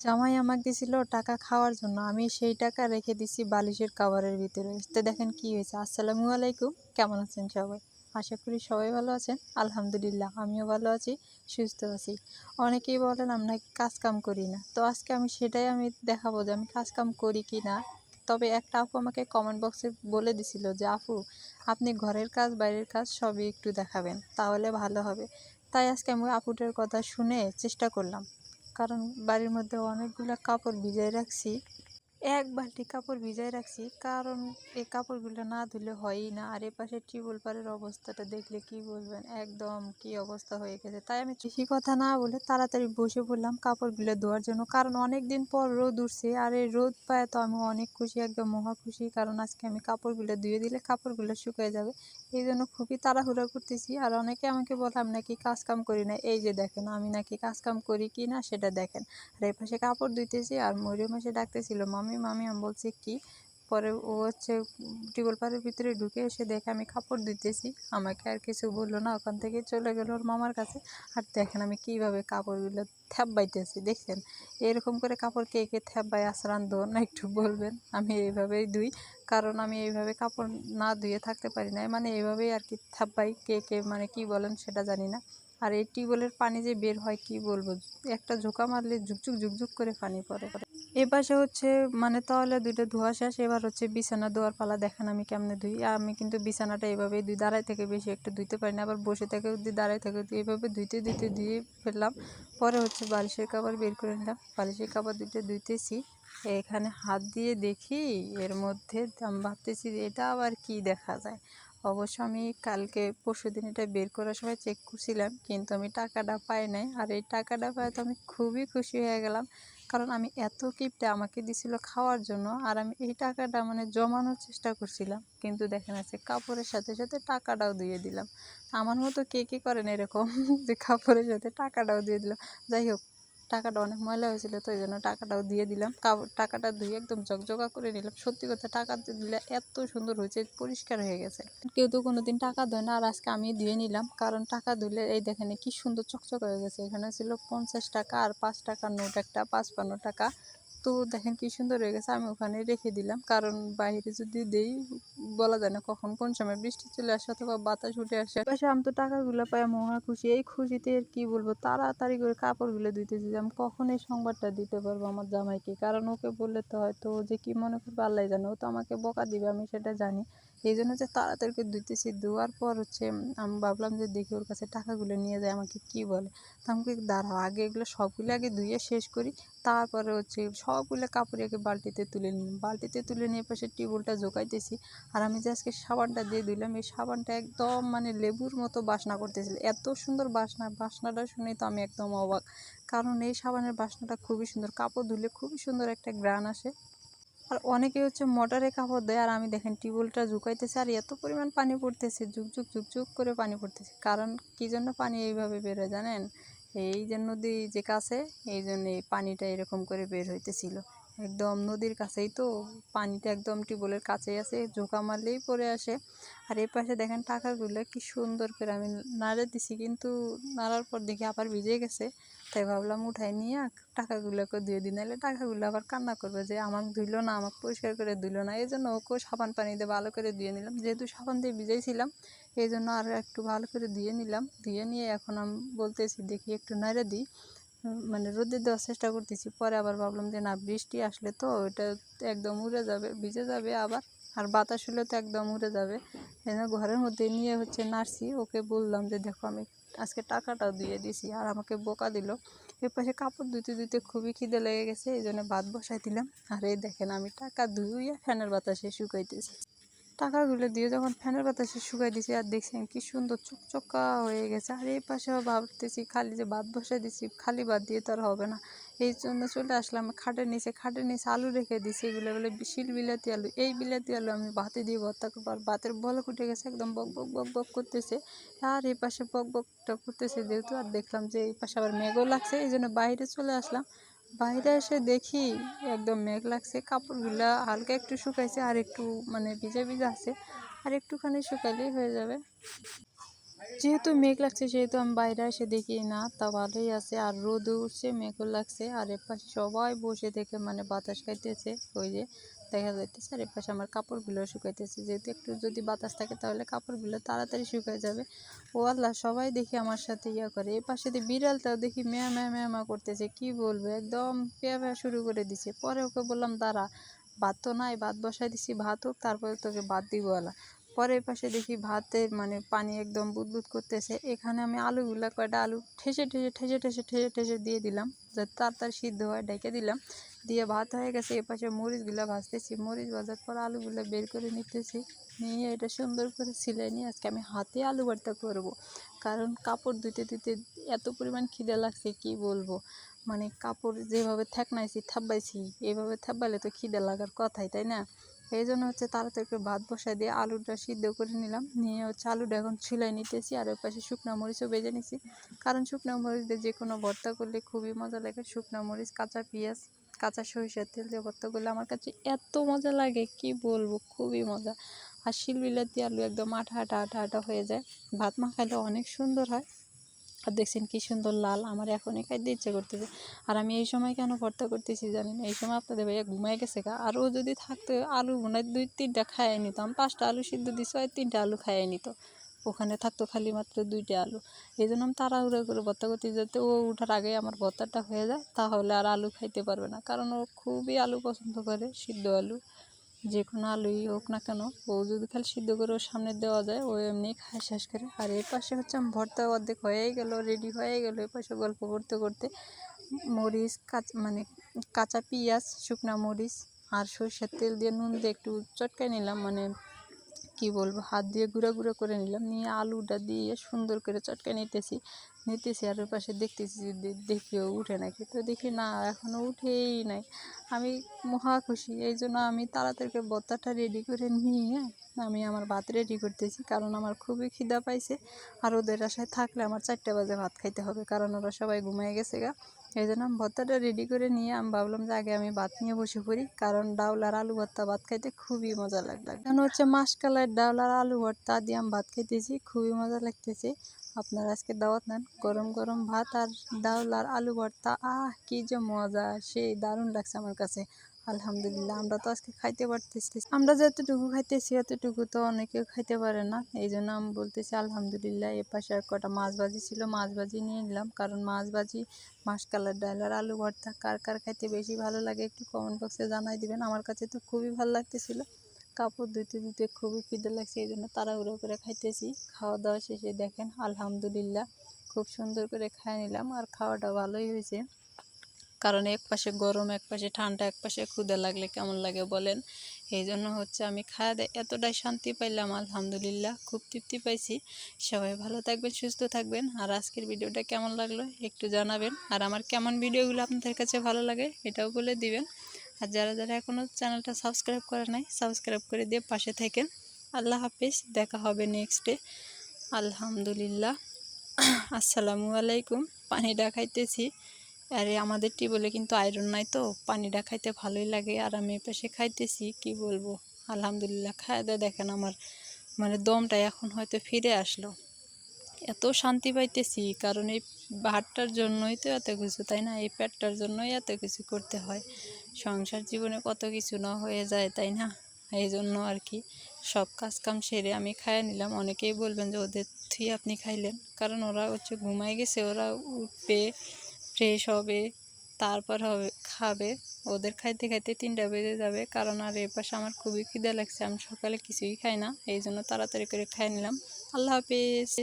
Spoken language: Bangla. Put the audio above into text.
জামাই আমাকে দিছিল টাকা খাওয়ার জন্য। আমি সেই টাকা রেখে দিছি বালিশের কাভারের ভিতরে। তো দেখেন কি হয়েছে। আসসালামু আলাইকুম। কেমন আছেন সবাই? আশা করি সবাই ভালো আছেন। আলহামদুলিল্লাহ, আমিও ভালো আছি, সুস্থ আছি। অনেকেই বলেন আমি নাকি কাজ কাম করি না। তো আজকে আমি সেটাই আমি দেখাবো যে আমি কাজ কাম করি কি না। তবে একটা আপু আমাকে কমেন্ট বক্সে বলে দিছিল যে, আপু, আপনি ঘরের কাজ, বাইরের কাজ সবই একটু দেখাবেন, তাহলে ভালো হবে। তাই আজকে আমি আপুটার কথা শুনে চেষ্টা করলাম। কারণ বাড়ির মধ্যে অনেকগুলা কাপড় ভিজাই রাখছি। এক বালতি কাপড় ভিজাই রাখছি, কারণ এই কাপড়গুলো না ধুলে হয়ই না। আর এ পাশে টিউবওয়েল পাড়ের অবস্থাটা দেখলে কি বলবেন? একদম কি অবস্থা হয়ে গেছে। তাই আমি বেশি কথা না বলে তাড়াতাড়ি বসে পড়লাম কাপড়গুলো ধোয়ার জন্য, কারণ অনেক দিন পর রোদ উঠছে। আর এই রোদ পায় তো আমি অনেক খুশি, একদম মহা খুশি, কারণ আজকে আমি কাপড়গুলো ধুয়ে দিলে কাপড়গুলো শুকিয়ে যাবে। এই জন্য খুবই তাড়াহুড়া করতেছি। আর অনেকে আমাকে বললাম নাকি কাজ কাম করি না। এই যে দেখেন, আমি নাকি কাজ কাম করি কি না সেটা দেখেন। আর এই পাশে কাপড় ধুইতেছি আর মরিয়ম এসে ডাকতেছিল, মামি মামি, আমি বলছি, কি? পরে ও হচ্ছে টিউবওয়েল পাড়ের ভিতরে ঢুকে এসে দেখে আমি কাপড় ধুইতেছি আমাকে আর কিছু বলল না, ওখান থেকে চলে গেল ওর মামার কাছে। আর দেখেন আমি কীভাবে কাপড়গুলো থ্যাপ বাইতেছি দেখছেন? এরকম করে কাপড় কে কে থ্যাপ বাই আশ্রান দো না একটু বলবেন। আমি এইভাবেই ধুই, কারণ আমি এইভাবে কাপড় না ধুয়ে থাকতে পারি না মানে এইভাবেই আর কি থাপ্পাই কে কে মানে কি বলেন সেটা জানি না। আর এই টিউবওয়েলের পানি যে বের হয়, কি বলব? একটা ঝোঁকা মারলে ঝুকঝুক ঝুকঝুক করে পানি পড়ে এ পাশে হচ্ছে মানে তাহলে দুইটা ধোয়া শেষ, এবার হচ্ছে বিছানা ধোয়ার পালা দেখেন আমি কেমনে ধুই। আমি কিন্তু বিছানাটা এইভাবেই দুই দাঁড়ায় থেকে বেশি একটু ধুইতে পারি না, আবার বসে থেকে দুই দাঁড়ায় থেকে এইভাবে ধুইতে ধুইতে ধুয়ে ফেললাম। পরে হচ্ছে বালিশের কাপড় বের করে নিলাম। বালিশের কাপড় দুইটা ধুইতেছি। এখানে হাত দিয়ে দেখি, এর মধ্যে আমি ভাবতেছি এটা আবার কি দেখা যায়? অবশ্য আমি কালকে পরশু দিন এটা বের করার সময় চেক করছিলাম, কিন্তু আমি টাকাটা পাই নাই। আর এই টাকাটা পাই তো আমি খুবই খুশি হয়ে গেলাম, কারণ আমি এত কিপটে আমাকে দিছিল খাওয়ার জন্য, আর আমি এই টাকাটা মানে জমানোর চেষ্টা করছিলাম। কিন্তু দেখেন আছে কাপড়ের সাথে সাথে টাকাটাও দিয়ে দিলাম। আমার মতো কে কী করেন এরকম? যে কাপড়ের সাথে টাকাটাও দিয়ে দিলাম যাই হোক টাকাটা অনেক ময়লা হয়েছিল, তো ওই জন্য টাকাটাও দিয়ে দিলাম। টাকাটা ধুয়ে একদম জকজকা করে নিলাম। সত্যি কথা, টাকা দিলে এত সুন্দর হয়েছে, পরিষ্কার হয়ে গেছে। কেউ তো কোনোদিন টাকা দেয় না, আর আজকে আমি দিয়ে নিলাম। কারণ টাকা ধুলে এই দেখেন কি সুন্দর চকচক হয়ে গেছে। এখানে ছিল পঞ্চাশ টাকা আর পাঁচ টাকার নোট একটা পাঁচ পান্ন টাকা। তো দেখেন কি সুন্দর হয়ে গেছে, আমি ওখানে রেখে দিলাম। কারণ বাইরে যদি দেই, বলা যায় না কখন কোন সময় বৃষ্টি চলে আসে অথবা বাতাস উঠে আসে। পাশে আমি তো টাকাগুলো পাই মহা খুশি। এই খুশিতে আর কি বলব, তাড়াতাড়ি করে কাপড়গুলো দিতেছি আমি কখন এই সংবাদটা দিতে পারব আমার জামাইকে? কারণ ওকে বললে তো হয়তো যে কি মনে করবে, আল্লাহ জানে। ও তো আমাকে বকা দিবে, আমি সেটা জানি। এই জন্য হচ্ছে তাড়াতাড়ি করে ধুইতেছি, ধোয়ার পর হচ্ছে আমি ভাবলাম যে দেখি ওর কাছে টাকাগুলো নিয়ে যায়, আমাকে কি বলে? তা আমাকে দাঁড়াও, আগে এগুলো সবগুলো আগে ধুয়ে শেষ করি, তারপরে হচ্ছে সবগুলো কাপড় আগে বালতিতে তুলে নিই। বালতিতে তুলে নিয়ে পাশে টিউবওয়েলটা জোগাইতেছি আর আমি যে আজকে সাবানটা দিয়ে দিলাম এই সাবানটা একদম মানে লেবুর মতো বাসনা করতেছিল। এত সুন্দর বাসনা, বাসনাটা শুনেই তো আমি একদম অবাক, কারণ এই সাবানের বাসনাটা খুবই সুন্দর, কাপড় ধুলে খুবই সুন্দর একটা গ্রান আসে। আর অনেকে হচ্ছে মোটরে কাপড় দেয়, আর আমি দেখেন টিউবওয়েলটা ঝুঁকাইতেছে, আর এত পরিমাণ পানি পড়তেছে ঝুকঝুক ঝুকঝুক করে পানি পড়তেছে। কারণ কী জন্য পানি এইভাবে বেরোয় জানেন? এই যে নদী যে কাছে, এই জন্য এই পানিটা এরকম করে বের হইতেছিল। একদম নদীর কাছেই তো, পানিটা একদম টিউবওয়েলের কাছেই আছে, ঝোঁকা মারলেই পড়ে আসে। আর এই পাশে দেখেন টাকাগুলো, কি সুন্দর করে আমি নাড়ে দিছি, কিন্তু নাড়ার পর দেখি আবার ভিজে গেছে। তাই ভাবলাম উঠাই নিয়ে টাকাগুলোকে দিয়ে দিই, নাহলে টাকাগুলো আবার কান্না করবে যে আমাকে ধুইলো না, আমাকে পরিষ্কার করে ধুইলো না। এই জন্য ওকেও সাবান পানি দিয়ে ভালো করে দিয়ে নিলাম। যেহেতু সাবান দিয়ে ভিজাইছিলাম এই জন্য আরও একটু ভালো করে দিয়ে নিলাম। দিয়ে নিয়ে এখন আমি বলতেছি, দেখি একটু নাড়ে দিই। মানে রোদে দেওয়ার চেষ্টা করতেছি, পরে আবার ভাবলাম যে না, বৃষ্টি আসলে তো ওটা একদম উড়ে যাবে, ভিজে যাবে আবার। আর বাতাস হলে তো একদম উড়ে যাবে। এই ঘরের মধ্যে নিয়ে হচ্ছে নার্সি ওকে বললাম যে দেখো আমি আজকে টাকাটাও দিয়ে দিছি আর আমাকে বোকা দিল। এর পাশে কাপড় ধুতে ধুতে খুবই খিদে লেগে গেছে, এই জন্য ভাত বসাই দিলাম। আর এই দেখেন আমি টাকা ধুইয়া ফ্যানের বাতাসে শুকাইতেছি। টাকাগুলো দিয়ে যখন ফ্যানের বাতাসে শুকাই দিছি, আর দেখছেন কি সুন্দর চকচকা হয়ে গেছে। আর এই পাশেও ভাবতেছি খালি যে ভাত বসাই দিছি, খালি ভাত দিয়ে তো আর হবে না। এই জন্য চলে আসলাম। খাটের নিচে খাটের নিচে আলু রেখে দিছি। এগুলো বলে শিল বিলাতি আলু। এই বিলাতি আলু আমি ভাতে দিয়ে ভর্তা করব আর ভাতের বল উঠে গেছে একদম বক বক বক বক করতেছে। আর এই পাশে বক বকটা করতেছে যেহেতু আর দেখলাম যে এই পাশে আবার মেঘও লাগছে এই জন্য বাইরে চলে আসলাম। বাইরে এসে দেখি একদম মেঘ লাগছে, কাপড়গুলো হালকা একটু শুকাইছে আর একটু মানে ভিজা ভিজা আছে। আর একটুখানি শুকাইলেই হয়ে যাবে। যেহেতু মেঘ লাগছে সেহেতু আমি বাইরে এসে দেখি না, তা ভালোই আছে। আর রোদও উঠছে, মেঘও লাগছে। আর এর পাশে সবাই বসে থেকে মানে বাতাস খাইতেছে। ওই যে দেখা যাইতেছে, আর এর পাশে আমার কাপড়গুলো শুকাইতেছে। যেহেতু একটু যদি বাতাস থাকে, তাহলে কাপড়গুলো তাড়াতাড়ি শুকায় যাবে। ও আল্লাহ, সবাই দেখি আমার সাথে ইয়া করে। এর পাশে বিড়ালটাও দেখি ম্যা ম্যা ম্যা ম্যা করতেছে। কি বলব? একদম পেয়া পেয়া শুরু করে দিছে। পরে ওকে বললাম, দাঁড়া, ভাত তো নাই, ভাত বসাই দিছি, ভাত হোক, তারপরে তোকে ভাত দিব আলা পরে পাশে দেখি ভাতের মানে পানি একদম বুদবুদ করতেছে। এখানে আমি আলুগুলা, কয়টা আলু ঠেসে ঠেসে ঠেসে ঠেসে ঠেসে ঠেসে দিয়ে দিলাম। যাতে তাড়াতাড়ি সিদ্ধ হয় ডেকে দিলাম। দিয়ে ভাত হয়ে গেছে, এ পাশে মরিচগুলো ভাজতেছি। মরিচ ভাজার পর আলুগুলো বের করে নিতেছি। নিয়ে এটা সুন্দর করে সিলাই নিয়ে আজকে আমি হাতে আলু ভর্তা করব। কারণ কাপড় ধুতে ধুতে এত পরিমাণ খিদে লাগছে, কি বলব? মানে কাপড় যেভাবে থ্যাকনাইছি থাব্বাইছি এইভাবে থাব্বাইলে তো খিদে লাগার কথাই, তাই না? এই জন্য হচ্ছে তাড়াতাড়ি করে ভাত বসাই দিয়ে আলুটা সিদ্ধ করে নিলাম। নিয়ে হচ্ছে আলুটা এখন ছুলাই নিতেছি আর ওর পাশে শুকনো মরিচও বেজে নিছি। কারণ শুকনো মরিচ দিয়ে যে কোনো ভর্তা করলে খুবই মজা লাগে। শুকনো মরিচ, কাঁচা পেঁয়াজ, কাঁচা সরিষার তেল দিয়ে ভর্তা করলে আমার কাছে এত মজা লাগে, কি বলব? খুবই মজা। আর শিলবিলাতি আলু একদম আঠা আঠা আঠা আঠা হয়ে যায়। ভাত মাখাইলে অনেক সুন্দর হয়। আর দেখছেন কি সুন্দর লাল, আমার এখনই খাইতে ইচ্ছে করতেছে। আর আমি এই সময় কেন ভর্তা করতেছি জানি না এই সময় আপনাদের ভাইয়া ঘুমাই গেছে গা। আরও যদি থাকতো, আলু মনে দুই তিনটা খাইয়ে নিতাম পাঁচটা আলু সিদ্ধ দিছে হয় তিনটা আলু খাইয়ে নিত। ওখানে থাকতো খালি মাত্র দুইটা আলু। এই জন্য আমি তাড়াহুড়ো করে ভর্তা করতে যাতে ও উঠার আগে আমার ভর্তাটা হয়ে যায়। তাহলে আর আলু খাইতে পারবে না। কারণ ও খুবই আলু পছন্দ করে, সিদ্ধ আলু। যে কোনো আলুই হোক না কেন, ও যদি খালি সিদ্ধ করে ওর সামনে দেওয়া যায়, ও এমনি খায় শেষ করে। আর এর পাশে হচ্ছে আমি ভর্তা অর্ধেক হয়েই গেল রেডি হয়ে গেল। এর পাশে গল্প করতে করতে মরিচ, কাঁচা মানে কাঁচা পেঁয়াজ, শুকনা মরিচ আর সরষের তেল দিয়ে নুন দিয়ে একটু চটকায় নিলাম। মানে কি বলব, হাত দিয়ে গুঁড়া গুঁড়া করে নিলাম, নিয়ে আলুটা দিয়ে সুন্দর করে চটকে নিতেছি নিতেছি আর ওর পাশে দেখতেছি যে দে- দেখিও উঠে নাকি, তো দেখি না এখনও উঠেই নাই। আমি মহা খুশি, এই জন্য আমি তাড়াতাড়ি ভর্তাটা রেডি করে নিয়ে আমি আমার ভাত রেডি করতেছি, কারণ আমার খুবই খিদা পাইছে। আর ওদের আশায় থাকলে আমার চারটে বাজে ভাত খাইতে হবে, কারণ ওরা সবাই ঘুমিয়ে গেছে গা। এই জন্য ভর্তাটা রেডি করে নিয়ে আমি ভাবলাম যে আগে আমি ভাত নিয়ে বসে পড়ি, কারণ ডাউল আর আলু ভর্তা ভাত খাইতে খুবই মজা লাগল। এখন হচ্ছে মাসকালের ডাউল আর আলু ভর্তা দিয়ে আমি ভাত খাইতেছি, খুবই মজা লাগতেছে। আপনারা আজকে দাওয়াত নেন, গরম গরম ভাত আর ডাউল আর আলু ভর্তা, আহ, কি যে মজা, সেই দারুণ লাগছে আমার কাছে। আলহামদুলিল্লাহ, আমরা তো আজকে খাইতে পারতেছি। আমরা যতটুকু খাইতেছি এতটুকু তো অনেকেও খাইতে পারে না। এই জন্য আমি বলতেছি আলহামদুলিল্লাহ, এ পাশে আর কটা মাছ ভাজি ছিল, মাছ ভাজি নিয়ে নিলাম। কারণ মাছ ভাজি মাসকালের ডাল আর আলু ভর্তা, কার কার খাইতে বেশি ভালো লাগে একটু কমেন্ট বক্সে জানাই দিবেন। আমার কাছে তো খুবই ভালো লাগতেছিল। কাপড় ধুতে ধুতে খুবই খিদে লাগছে এই জন্য তাড়াহুড়ো করে খাইতেছি। খাওয়া দাওয়া শেষে দেখেন, আলহামদুলিল্লাহ, খুব সুন্দর করে খাই নিলাম। আর খাওয়াটা ভালোই হয়েছে। কারণ এক পাশে গরম এক পাশে ঠান্ডা এক পাশে ক্ষুদে লাগলে কেমন লাগে বলেন? এই জন্য হচ্ছে আমি খাওয়া দাওয়া এতটাই শান্তি পাইলাম, আলহামদুলিল্লাহ। খুব তৃপ্তি পাইছি। সবাই ভালো থাকবেন, সুস্থ থাকবেন। আর আজকের ভিডিওটা কেমন লাগল একটু জানাবেন। আর আমার কেমন ভিডিওগুলো আপনাদের কাছে ভালো লাগে এটাও বলে দিবেন। আর যারা যারা এখনও চ্যানেলটা সাবস্ক্রাইব করে নাই, সাবস্ক্রাইব করে দিয়ে পাশে থাকেন। আল্লাহ হাফিজ, দেখা হবে নেক্সটে আলহামদুলিল্লাহ। আসসালামু আলাইকুম। পানিটা খাইতেছি। আরে আমাদের টিউবওয়েলে কিন্তু আয়রন নাই তো, পানিটা খাইতে ভালোই লাগে। আর আমি পাশে খাইতেছি, কি বলব? আলহামদুলিল্লাহ খায় দেয় দেখেন আমার মানে দমটা এখন হয়তো ফিরে আসলো। এত শান্তি পাইতেছি, কারণ এই ভাতটার জন্যই তো এত কিছু, তাই না? এই পেটটার জন্যই এত কিছু করতে হয়। সংসার জীবনে কত কিছু না হয়ে যায়, তাই না? এই জন্য আর কি, সব কাজ কাম সেরে আমি খাইয়ে নিলাম। অনেকেই বলবেন যে, ওদের থুই আপনি খাইলেন? কারণ ওরা হচ্ছে ঘুমাই গেছে, ওরা উঠবে ফ্রেশ হবে, তারপর হবে, খাবে। ওদের খাইতে খাইতে তিনটা বেজে যাবে। কারণ আর এ পাশে আমার খুবই খিদে লাগছে। আমি সকালে কিছুই খাই না। এই জন্য তাড়াতাড়ি করে খাই নিলাম। আল্লাহ হাফিজ।